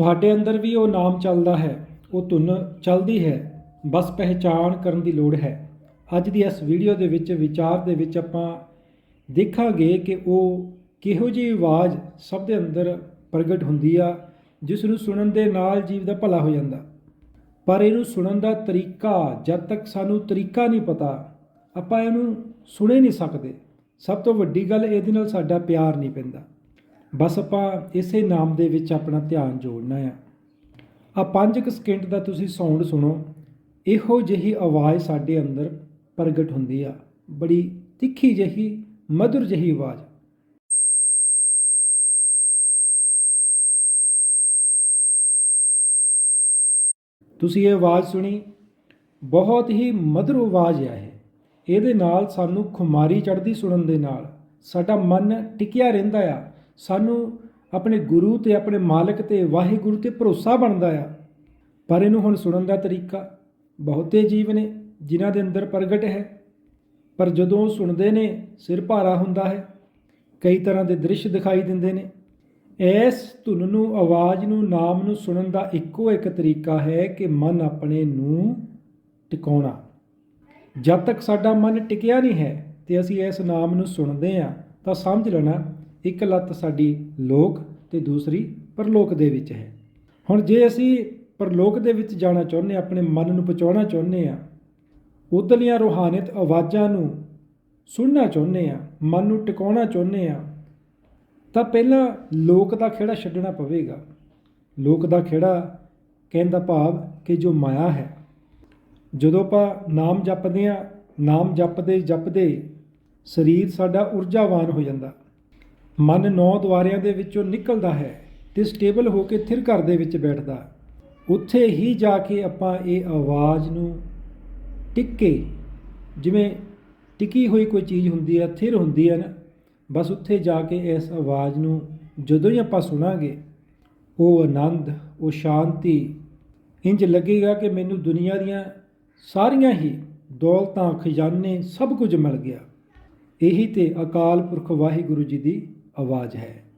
ਤੁਹਾਡੇ ਅੰਦਰ ਵੀ ਉਹ ਨਾਮ ਚੱਲਦਾ ਹੈ, ਉਹ ਧੁਨ ਚੱਲਦੀ ਹੈ, ਬਸ ਪਹਿਚਾਣ ਕਰਨ ਦੀ ਲੋੜ ਹੈ। ਅੱਜ ਦੀ ਇਸ ਵੀਡੀਓ ਦੇ ਵਿੱਚ, ਵਿਚਾਰ ਦੇ ਵਿੱਚ ਆਪਾਂ ਦੇਖਾਂਗੇ ਕਿ ਉਹ ਕਿਹੋ ਜਿਹੀ ਆਵਾਜ਼ ਸਭ ਦੇ ਅੰਦਰ ਪ੍ਰਗਟ ਹੁੰਦੀ ਆ, ਜਿਸ ਨੂੰ ਸੁਣਨ ਦੇ ਨਾਲ ਜੀਵ ਦਾ ਭਲਾ ਹੋ ਜਾਂਦਾ। ਪਰ ਇਹਨੂੰ ਸੁਣਨ ਦਾ ਤਰੀਕਾ ਜਦ ਤੱਕ ਸਾਨੂੰ ਤਰੀਕਾ ਨਹੀਂ ਪਤਾ, ਆਪਾਂ ਇਹਨੂੰ ਸੁਣੇ ਨਹੀਂ ਸਕਦੇ। ਸਭ ਤੋਂ ਵੱਡੀ ਗੱਲ ਇਹਦੇ ਨਾਲ ਸਾਡਾ ਪਿਆਰ ਨਹੀਂ ਪੈਂਦਾ। ਬਸ ਆਪਾਂ ਇਸੇ ਨਾਮ ਦੇ ਵਿੱਚ ਆਪਣਾ ਧਿਆਨ ਜੋੜਨਾ ਆ। ਆ 5 ਸਕਿੰਟ ਦਾ ਤੁਸੀਂ ਸਾਊਂਡ ਸੁਣੋ। ਇਹੋ ਜਿਹੀ ਆਵਾਜ਼ ਸਾਡੇ ਅੰਦਰ ਪ੍ਰਗਟ ਹੁੰਦੀ ਆ। ਬੜੀ ਤਿੱਖੀ ਜਿਹੀ ਮధుਰ ਜਿਹੀ ਆਵਾਜ਼। ਤੁਸੀਂ ਇਹ ਆਵਾਜ਼ ਸੁਣੀ, ਬਹੁਤ ਹੀ ਮਧੁਰ ਆਵਾਜ਼ ਆ ਇਹ। ਇਹਦੇ ਨਾਲ ਸਾਨੂੰ ਖੁਮਾਰੀ ਚੜ੍ਹਦੀ ਸੁਣਨ ਦੇ ਨਾਲ ਸਾਡਾ ਮਨ ਟਿਕਿਆ ਰਹਿੰਦਾ ਆ। ਸਾਨੂੰ ਆਪਣੇ ਗੁਰੂ ਤੇ ਆਪਣੇ ਮਾਲਕ ਤੇ ਵਾਹਿਗੁਰੂ ਤੇ ਭਰੋਸਾ ਬਣਦਾ ਆ। ਪਰ ਇਹਨੂੰ ਹੁਣ ਸੁਣਨ ਦਾ ਤਰੀਕਾ ਬਹੁਤੇ ਜੀਵ ਨੇ ਜਿਨ੍ਹਾਂ ਦੇ ਅੰਦਰ ਪ੍ਰਗਟ ਹੈ। ਪਰ ਜਦੋਂ ਉਹ ਸੁਣਦੇ ਨੇ, ਸਿਰ ਭਾਰਾ ਹੁੰਦਾ ਹੈ। ਕਈ ਤਰ੍ਹਾਂ ਦੇ ਦ੍ਰਿਸ਼ ਦਿਖਾਈ ਦਿੰਦੇ ਨੇ। ਇਸ ਧੁਨ ਨੂੰ, ਆਵਾਜ਼ ਨੂੰ, ਨਾਮ ਨੂੰ ਸੁਣਨ ਦਾ ਇੱਕੋ ਇੱਕ ਤਰੀਕਾ ਹੈ ਕਿ ਮਨ ਆਪਣੇ ਨੂੰ ਟਿਕਾਉਣਾ। ਜਦ ਤੱਕ ਸਾਡਾ ਮਨ ਟਿਕਿਆ ਨਹੀਂ ਹੈ ਤੇ ਅਸੀਂ ਇਸ ਨਾਮ ਨੂੰ ਸੁਣਦੇ ਹਾਂ, ਤਾਂ ਸਮਝ ਲੈਣਾ ਇੱਕ ਲੱਤ ਸਾਡੀ ਲੋਕ ਤੇ ਦੂਸਰੀ ਪਰਲੋਕ ਦੇ ਵਿੱਚ ਹੈ। ਹੁਣ ਜੇ ਅਸੀਂ ਪਰਲੋਕ ਦੇ ਵਿੱਚ ਜਾਣਾ ਚਾਹੁੰਦੇ ਹਾਂ, ਆਪਣੇ ਮਨ ਨੂੰ ਪਹੁੰਚਾਉਣਾ ਚਾਹੁੰਦੇ ਹਾਂ ਉਦਲੀਆਂ ਰੂਹਾਨੀਅਤ ਆਵਾਜ਼ਾਂ ਨੂੰ ਸੁਣਨਾ ਚਾਹੁੰਦੇ ਹਾਂ, ਮਨ ਨੂੰ ਟਿਕਾਉਣਾ ਚਾਹੁੰਦੇ ਹਾਂ, ਤਾਂ ਪਹਿਲਾਂ ਲੋਕ ਦਾ ਖੇੜਾ ਛੱਡਣਾ ਪਵੇਗਾ। ਲੋਕ ਦਾ ਖੇੜਾ ਕਹਿੰਦਾ ਭਾਵ ਕਿ ਜੋ ਮਾਇਆ ਹੈ, ਜਦੋਂ ਆਪਾਂ ਨਾਮ ਜਪਦੇ ਆ ਨਾਮ ਜਪਦੇ ਜਪਦੇ ਸਰੀਰ ਸਾਡਾ ਊਰਜਾਵਾਨ ਹੋ ਜਾਂਦਾ। ਮਨ ਨੌ ਦੁਆਰਿਆਂ ਦੇ ਵਿੱਚੋਂ ਨਿਕਲਦਾ ਹੈ ਤੇ ਸਟੇਬਲ ਹੋ ਕੇ ਥਿਰ ਘਰ ਦੇ ਵਿੱਚ ਬੈਠਦਾ। ਉੱਥੇ ਹੀ ਜਾ ਕੇ ਆਪਾਂ ਇਹ ਆਵਾਜ਼ ਨੂੰ ਟਿੱਕੇ, ਜਿਵੇਂ ਟਿਕੀ ਹੋਈ ਕੋਈ ਚੀਜ਼ ਹੁੰਦੀ ਹੈ, ਥਿਰ ਹੁੰਦੀ ਹੈ ਨਾ, ਬਸ ਉੱਥੇ ਜਾ ਕੇ ਇਸ ਆਵਾਜ਼ ਨੂੰ ਜਦੋਂ ਹੀ ਆਪਾਂ ਸੁਣਾਂਗੇ, ਉਹ ਆਨੰਦ, ਉਹ ਸ਼ਾਂਤੀ ਇੰਜ ਲੱਗੇਗਾ ਕਿ ਮੈਨੂੰ ਦੁਨੀਆ ਦੀਆਂ ਸਾਰੀਆਂ ਹੀ ਦੌਲਤਾਂ, ਖਜ਼ਾਨੇ ਸਭ ਕੁਝ ਮਿਲ ਗਿਆ। ਇਹੀ ਤੇ ਅਕਾਲ ਪੁਰਖ ਵਾਹਿਗੁਰੂ ਜੀ ਦੀ ਆਵਾਜ਼ ਹੈ।